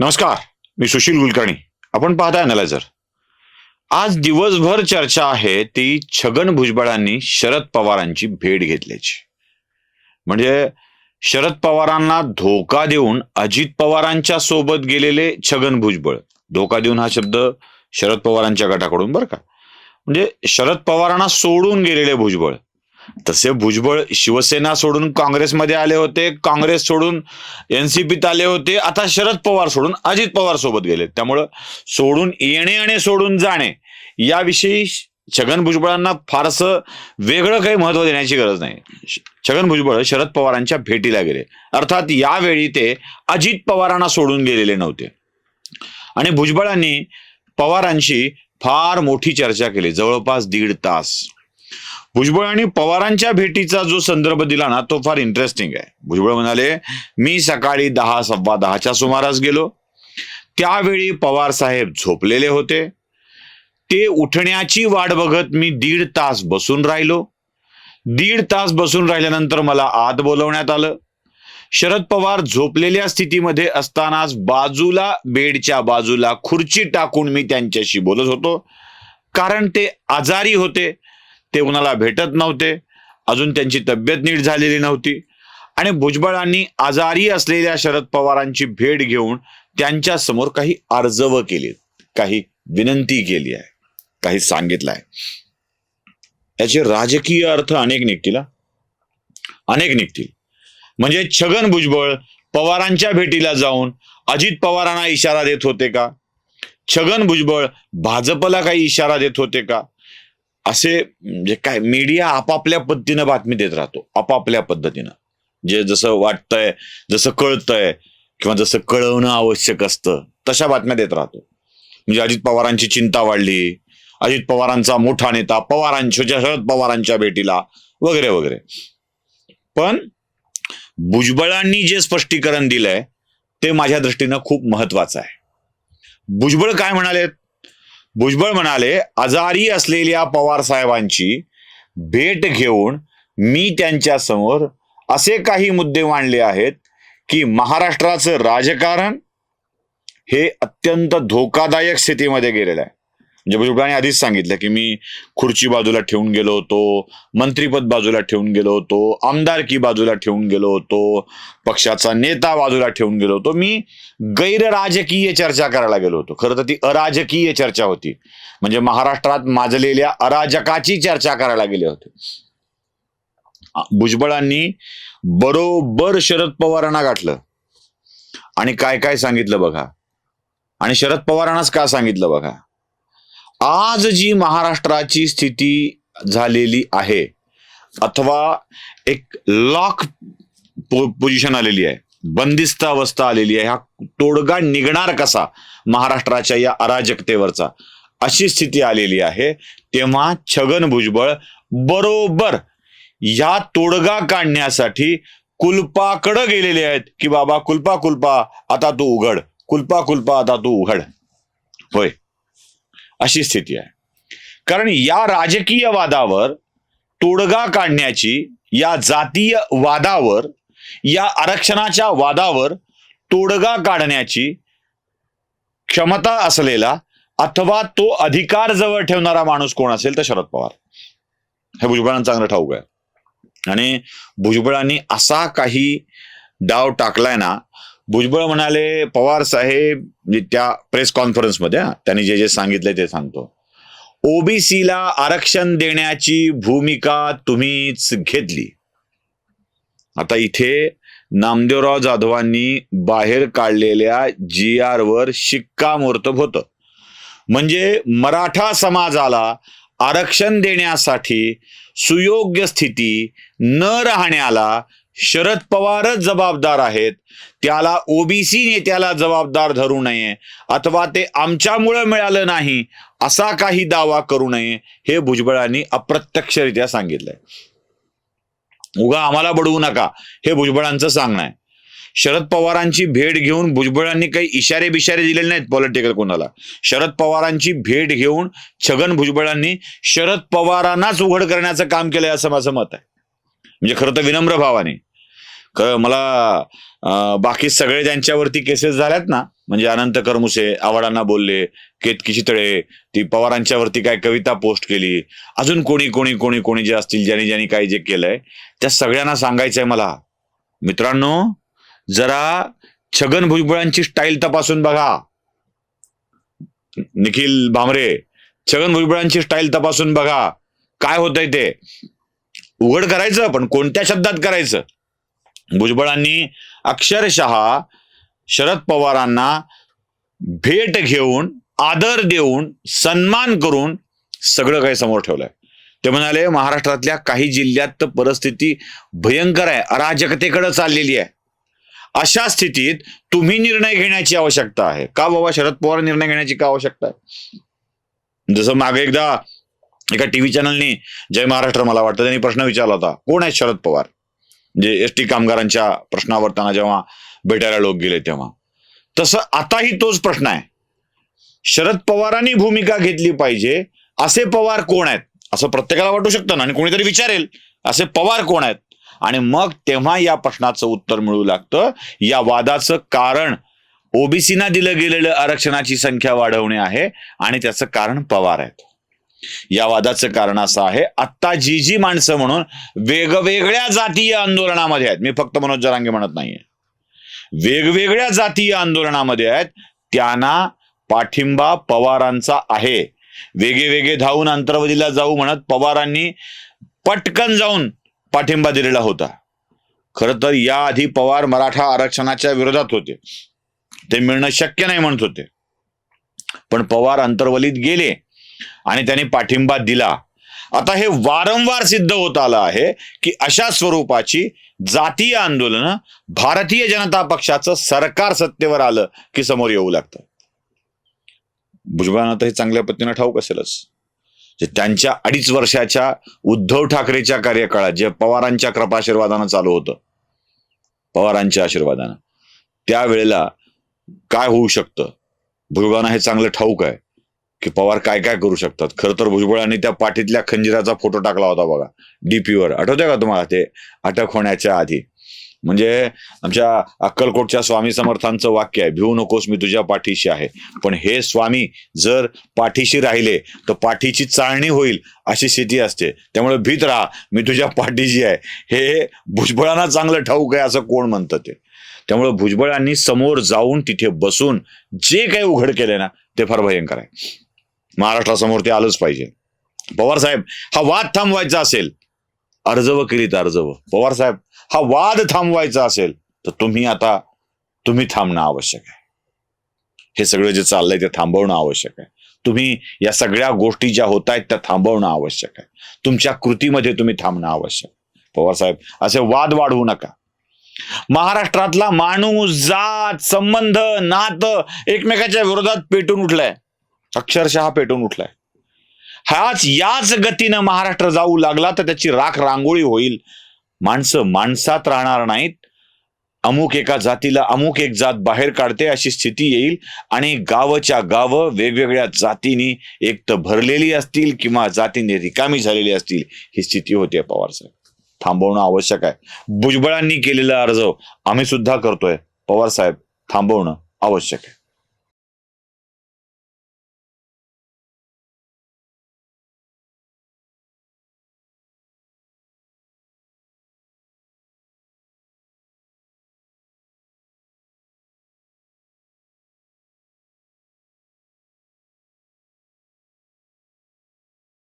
नमस्कार मी सुशील कुलकर्णी. आपण पाहताय अनालायझर आज दिवसभर चर्चा आहे ती छगन भुजबळांनी शरद पवारांची भेट घेतल्याची. म्हणजे शरद पवारांना धोका देऊन अजित पवारांच्या सोबत गेलेले छगन भुजबळ. धोका देऊन हा शब्द शरद पवारांच्या गटाकडून बरं का. म्हणजे शरद पवारांना सोडून गेलेले भुजबळ. तसे भुजबळ शिवसेना सोडून काँग्रेसमध्ये आले होते काँग्रेस सोडून एनसीपीत आले होते आता शरद पवार सोडून अजित पवार सोबत गेले. त्यामुळं सोडून येणे आणि सोडून जाणे याविषयी छगन भुजबळांना फारसं वेगळं काही महत्त्व देण्याची गरज नाही. छगन भुजबळ शरद पवारांच्या भेटीला गेले. अर्थात यावेळी ते अजित पवारांना सोडून गेलेले नव्हते. आणि भुजबळांनी पवारांशी फार मोठी चर्चा केली. जवळपास दीड तास. भुजबळ आणि पवारांच्या भेटीचा जो संदर्भ दिला ना तो फार इंटरेस्टिंग आहे. भुजबळ म्हणाले मी सकाळी दहा सव्वा दहाच्या सुमारास गेलो. त्यावेळी पवार साहेब झोपलेले होते. ते उठण्याची वाट बघत मी दीड तास बसून राहिलो. दीड तास बसून राहिल्यानंतर मला आत बोलवण्यात आलं. शरद पवार झोपलेल्या स्थितीमध्ये असतानाच बाजूला बेडच्या बाजूला खुर्ची टाकून मी त्यांच्याशी बोलत होतो. कारण ते आजारी होते. ते कुणाला भेटत नव्हते. अजून त्यांची तब्येत नीट झालेली नव्हती. आणि भुजबळांनी आजारी असलेल्या शरद पवारांची भेट घेऊन त्यांच्यासमोर काही अर्जव केली. काही विनंती केली आहे. काही सांगितलं आहे. याचे राजकीय अर्थ अनेक निघतील अनेक निघतील. म्हणजे छगन भुजबळ पवारांच्या भेटीला जाऊन अजित पवारांना इशारा देत होते का? छगन भुजबळ भाजपला काही इशारा देत होते का? असे म्हणजे काय मीडिया आपापल्या पद्धतीनं बातमी देत राहतो. आपापल्या पद्धतीनं. जे जसं वाटतंय जसं कळतंय किंवा जसं कळवणं आवश्यक असतं तशा बातम्या देत राहतो. म्हणजे अजित पवारांची चिंता वाढली अजित पवारांचा मोठा नेता पवारांच्या शरद पवारांच्या भेटीला वगैरे वगैरे. पण भुजबळांनी जे स्पष्टीकरण दिलंय ते माझ्या दृष्टीनं खूप महत्वाचं आहे. भुजबळ काय म्हणालेत? भुजबळ म्हणाले आजारी असलेल्या पवार साहेबांची भेट घेऊन मी त्यांच्यासमोर असे काही मुद्दे मांडले आहेत की महाराष्ट्राचं राजकारण हे अत्यंत धोकादायक स्थितीमध्ये गेलेलं आहे. म्हणजे भुजबळांनी आधीच सांगितलं की मी खुर्ची बाजूला ठेवून गेलो होतो मंत्रीपद बाजूला ठेवून गेलो होतो आमदारकी बाजूला ठेवून गेलो होतो पक्षाचा नेता बाजूला ठेवून गेलो होतो. मी गैरराजकीय चर्चा करायला गेलो होतो. खरं तर ती अराजकीय चर्चा होती. म्हणजे महाराष्ट्रात माजलेल्या अराजकाची चर्चा करायला गेले होते. भुजबळांनी बरोबर शरद पवारांना गाठलं. आणि काय काय सांगितलं बघा. आणि शरद पवारांनाच का सांगितलं बघा? आज जी महाराष्ट्राची स्थिती झालेली आहे अथवा एक लॉक पोझिशन आलेली आहे बंदिस्त अवस्था आलेली आहे हा तोडगा निघणार कसा महाराष्ट्राच्या या अराजकतेवरचा? अशी स्थिती आलेली आहे तेव्हा छगन भुजबळ बरोबर या तोडगा काढण्यासाठी कुलपाकडं गेलेले आहेत की बाबा कुलपा कुलपा आता तू उघड कुलपा कुलपा आता तू उघड. होय. अशी स्थिती आहे. कारण या राजकीय वादावर तोडगा काढण्याची या जातीय वादावर या आरक्षणाच्या वादावर तोडगा काढण्याची क्षमता असलेला अथवा तो अधिकार जवळ ठेवणारा माणूस कोण असेल तर शरद पवार. हे भुजबळांना चांगलं ठाऊक आहे. आणि भुजबळांनी असा काही डाव टाकलाय ना भुजबळ म्हणाले पवार साहेब म्हणजे त्या प्रेस कॉन्फरन्समध्ये त्यांनी जे जे सांगितले ते सांगतो. ओबीसीला आरक्षण देण्याची भूमिका तुम्हीच घेतली. आता इथे नामदेवराव जाधवांनी बाहेर काढलेल्या जी आर वर शिक्कामोर्तब होतं. म्हणजे मराठा समाजाला आरक्षण देण्यासाठी सुयोग्य स्थिती न राहण्याला शरद पवारच जबाबदार आहेत. त्याला ओबीसी नेत्याला जबाबदार धरू नये अथवा ते आमच्यामुळं मिळालं नाही असा काही दावा करू नये हे भुजबळांनी अप्रत्यक्षरित्या सांगितलंय. उगा आम्हाला बडवू नका हे भुजबळांचं सांगणं आहे. शरद पवारांची भेट घेऊन भुजबळांनी काही इशारे बिशारे दिलेले नाहीत पॉलिटिकल कोणाला. शरद पवारांची भेट घेऊन छगन भुजबळांनी शरद पवारांनाच उघड करण्याचं काम केलंय असं माझं मत आहे. म्हणजे खरं तर विनम्र भावाने. मला बाकी सगळे ज्यांच्यावरती केसेस झाल्यात ना म्हणजे अनंत करमुसे आवाडांना बोलले केतकी चितळे ती पवारांच्यावरती काय कविता पोस्ट केली अजून कोणी कोणी कोणी कोणी जे असतील ज्यांनी ज्यांनी काही जे केलंय त्या सगळ्यांना सांगायचंय मला. मित्रांनो जरा छगन भुजबळांची स्टाईल तपासून बघा. निखिल भामरे छगन भुजबळांची स्टाईल तपासून बघा. काय होतंय ते? उघड करायचं पण कोणत्या शब्दात करायचं? भुजबळांनी अक्षरशः शरद पवारांना भेट घेऊन आदर देऊन सन्मान करून सगळं काही समोर ठेवलंय. ते म्हणाले महाराष्ट्रातल्या काही जिल्ह्यात तर परिस्थिती भयंकर आहे अराजकतेकडे चाललेली आहे. अशा स्थितीत तुम्ही निर्णय घेण्याची आवश्यकता आहे. का बाबा? शरद पवार निर्णय घेण्याची का आवश्यकता आहे? जसं मागे एकदा एका टीव्ही चॅनलनी जय महाराष्ट्र मला वाटतं त्यांनी प्रश्न विचारला होता कोण आहे शरद पवार? जे एस टी कामगारांच्या प्रश्नावर त्यांना जेव्हा भेटायला लोक गेले तेव्हा. तसं आताही तोच प्रश्न आहे. शरद पवारांनी भूमिका घेतली पाहिजे असे पवार कोण आहेत? असं प्रत्येकाला वाटू शकतं ना आणि कोणीतरी विचारेल असे पवार कोण आहेत? आणि मग तेव्हा या प्रश्नाचं उत्तर मिळू लागतं. या वादाचं कारण ओबीसीना दिलं गेलेलं आरक्षणाची संख्या वाढवणे आहे आणि त्याचं कारण पवार आहेत. या वादाचं कारण असं आहे. आत्ता जी जी माणसं म्हणून वेगवेगळ्या जातीय आंदोलनामध्ये आहेत. मी फक्त मनोज जरांगे म्हणत नाहीये. वेगवेगळ्या जातीय आंदोलनामध्ये आहेत. त्यांना पाठिंबा पवारांचा आहे. वेगळे वेगळे धावून अंतरवधीला जाऊ म्हणत पवारांनी पटकन जाऊन पाठिंबा दिलेला होता. खर तर याआधी पवार मराठा आरक्षणाच्या विरोधात होते. ते मिळणं शक्य नाही म्हणत होते. पण पवार अंतर्वलीत गेले. आणि त्यांनी पाठिंबा दिला. आता हे वारंवार सिद्ध होत आलं आहे की अशा स्वरूपाची जातीय आंदोलन भारतीय जनता पक्षाचं सरकार सत्तेवर आलं की समोर येऊ लागतं. भुजबळांना तर हे चांगल्या पद्धतीनं ठाऊक असेलच. त्यांच्या अडीच वर्षाच्या उद्धव ठाकरेच्या कार्यकाळात जे पवारांच्या कृपाशीर्वादानं चालू होतं पवारांच्या आशीर्वादानं त्यावेळेला काय होऊ शकतं? भुजबळांना हे चांगलं ठाऊक आहे. की पवार काय काय करू शकतात? खरं तर भुजबळांनी त्या पाठीतल्या खंजिराचा फोटो टाकला होता बघा डीपीवर आठवतंय का तुम्हाला ते? अटक होण्याच्या आधी. म्हणजे आमच्या अक्कलकोटच्या स्वामी समर्थांचं वाक्य आहे भिवू नकोस मी तुझ्या पाठीशी आहे. पण हे स्वामी जर पाठीशी राहिले तर पाठीची चाळणी होईल अशी स्थिती असते. त्यामुळे भीत राहा मी तुझ्या पाठीशी आहे. हे भुजबळांना चांगलं ठाऊक आहे असं कोण म्हणतं ते? त्यामुळे भुजबळांनी समोर जाऊन तिथे बसून जे काही उघड केले ना ते फार भयंकर आहे. महाराष्ट्रासमोर ते आलंच पाहिजे. पवार साहेब हा वाद थांबवायचा असेल अर्जव केलीत अर्जव. पवार साहेब हा वाद थांबवायचा असेल तर तुम्ही आता तुम्ही थांबणं आवश्यक आहे. हे सगळं जे चाललंय ते थांबवणं आवश्यक आहे. तुम्ही या सगळ्या गोष्टी ज्या होत आहेत त्या थांबवणं आवश्यक आहे. तुमच्या कृतीमध्ये तुम्ही थांबणं आवश्यक पवार साहेब असे वाद वाढवू नका. महाराष्ट्रातला माणूस जात संबंध नातं एकमेकाच्या विरोधात पेटून उठलाय. अक्षरशः पेटून उठलाय. हाच याच गतीनं महाराष्ट्र जाऊ लागला तर त्याची राख रांगोळी होईल. माणसं माणसात राहणार नाहीत. अमुक एका जातीला अमुक एक जात बाहेर काढते अशी स्थिती येईल आणि गावच्या गावं वेगवेगळ्या जातींनी एक तर भरलेली असतील किंवा जातींनी रिकामी झालेली असतील ही स्थिती होते पवार साहेब. थांबवणं आवश्यक आहे. भुजबळांनी केलेला अर्ज आम्ही सुद्धा करतोय. पवार साहेब थांबवणं आवश्यक आहे.